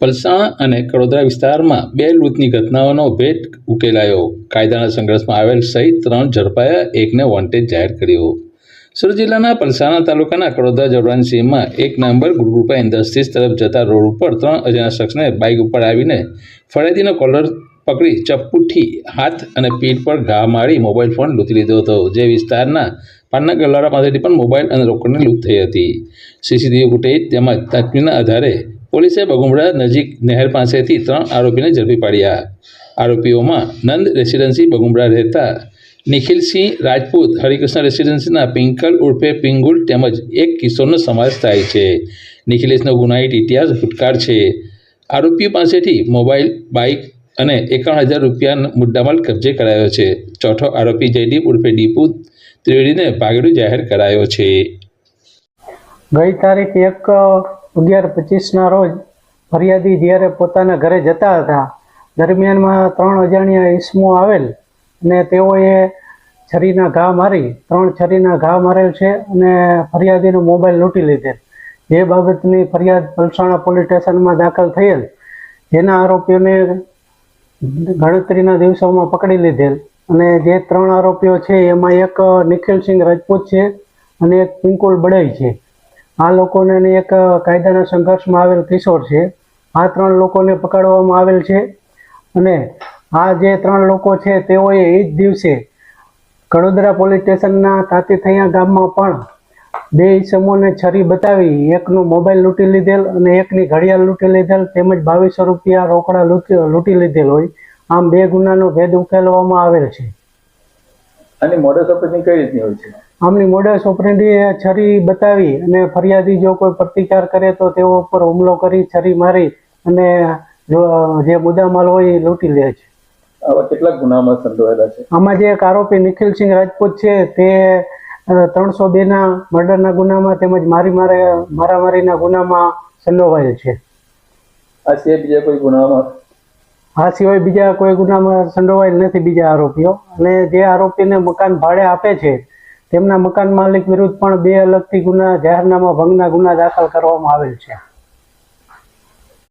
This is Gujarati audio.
પલસાણા અને કડોદરા વિસ્તારમાં બે લૂંટની ઘટનાઓનો ભેદ ઉકેલાયો. કાયદાના સંઘર્ષમાં આવેલ સહિત ત્રણ ઝડપાયા, એકને વોન્ટેડ જાહેર કર્યો. સુરત જિલ્લાના પલસાણા તાલુકાના કડોદરા જવરાન સીમમાં એક નંબર ગુરુકૃપા ઇન્ડસ્ટ્રીઝ તરફ જતા રોડ ઉપર ત્રણ અજાણ્યા શખ્સને બાઇક ઉપર આવીને ફરિયાદીનો કોલર પકડી ચપ્પુથી હાથ અને પીઠ પર ઘા મારી મોબાઈલ ફોન લૂંટી લીધો હતો, જે વિસ્તારના પાનના ગલ્લારા પાસેથી પણ મોબાઈલ અને રોકડની લૂંટ થઈ હતી. સીસીટીવી ફૂટેજ તેમજ તસવીરના આધારે પોલીસે બગુમડા નજીક નહેર પાસેથી ત્રણ આરોપીને ઝડપી પાડ્યા. આરોપીઓમાં નંદ રેસિડેન્સી બગુમડા રહેતા નિખિલસિંહ રાજપૂત, હરિકૃષ્ણ રેસિડેન્સીના પિંકલ ઉર્ફે પિંગુલ તેમજ એક કિશોરનો સમાવેશ થાય છે. નિખિલેશનો ગુનાહિત ઇતિહાસ ભૂતકાળ છે. આરોપીઓ પાસેથી મોબાઈલ બાઇક અને એકાવન હજાર રૂપિયા મુદ્દામાલ કબજે કરાયો છે. ચોથો આરોપી જયદીપ ઉર્ફે દીપુ ત્રિવેદીને ભાગેડુ જાહેર કરાયો છે. ગઈ તારીખ એક અગિયાર પચીસના રોજ ફરિયાદી જ્યારે પોતાના ઘરે જતા હતા, દરમિયાનમાં ત્રણ અજાણ્યા ઈસમો આવેલ અને તેઓએ છરીના ઘા મારી, ત્રણ છરીના ઘા મારેલ છે અને ફરિયાદીનો મોબાઈલ લૂંટી લીધેલ. જે બાબતની ફરિયાદ પલસાણા પોલીસ સ્ટેશનમાં દાખલ થયેલ, જેના આરોપીઓને ગણતરીના દિવસોમાં પકડી લીધેલ. અને જે ત્રણ આરોપીઓ છે, એમાં એક નિખિલસિંહ રાજપૂત છે અને એક પિંકુલ બડાઈ છે. આ લોકોને એક કાયદાના સંઘર્ષમાં આવેલ કિશોર છે. આ ત્રણ લોકોને પકડવામાં આવેલ છે અને આ જે ત્રણ લોકો છે તેઓએ એ જ દિવસે કડોદરા પોલીસ સ્ટેશનના તાતીથૈયા ગામમાં પણ બે ઈસમોને છરી બતાવી, એકનો મોબાઈલ લૂંટી લીધેલ અને એકની ઘડિયાળ લૂંટી લીધેલ તેમજ બાવીસો રૂપિયા રોકડા લૂંટી લીધેલ હોય. આમ બે ગુનાનો ભેદ ઉકેલવામાં આવેલ છે. અને મોડસ ઓપરેટિંગ કઈ રીતની હોય છે? આમની મોડસ ઓપરેન્ડી છરી બતાવી અને ફરિયાદી જો કોઈ પ્રતિકાર કરે તો તેઓ ઉપર હુમલો કરી છરી મારી અને જે મુદ્દામાલ હોય એ લૂંટી લે છે. આવા કેટલાક ગુનામાં સંડોવાયેલા છે? આમાં જે એક આરોપી નિખિલસિંહ રાજપૂત છે તે ત્રણસો બેના મર્ડરના ગુનામાં તેમજ મારી મારે મારામારીના ગુનામાં સંડોવાયેલ છે. આ સિવાય બીજા કોઈ ગુનામાં? આ સિવાય બીજા કોઈ ગુનામાં સંડોવાયેલ નથી બીજા આરોપીઓ. અને જે આરોપીને મકાન ભાડે આપે છે તેમના મકાન માલિક વિરુદ્ધ પણ બે અલગથી ગુના, જાહેરનામા ભંગના ગુના દાખલ કરવામાં આવેલ છે.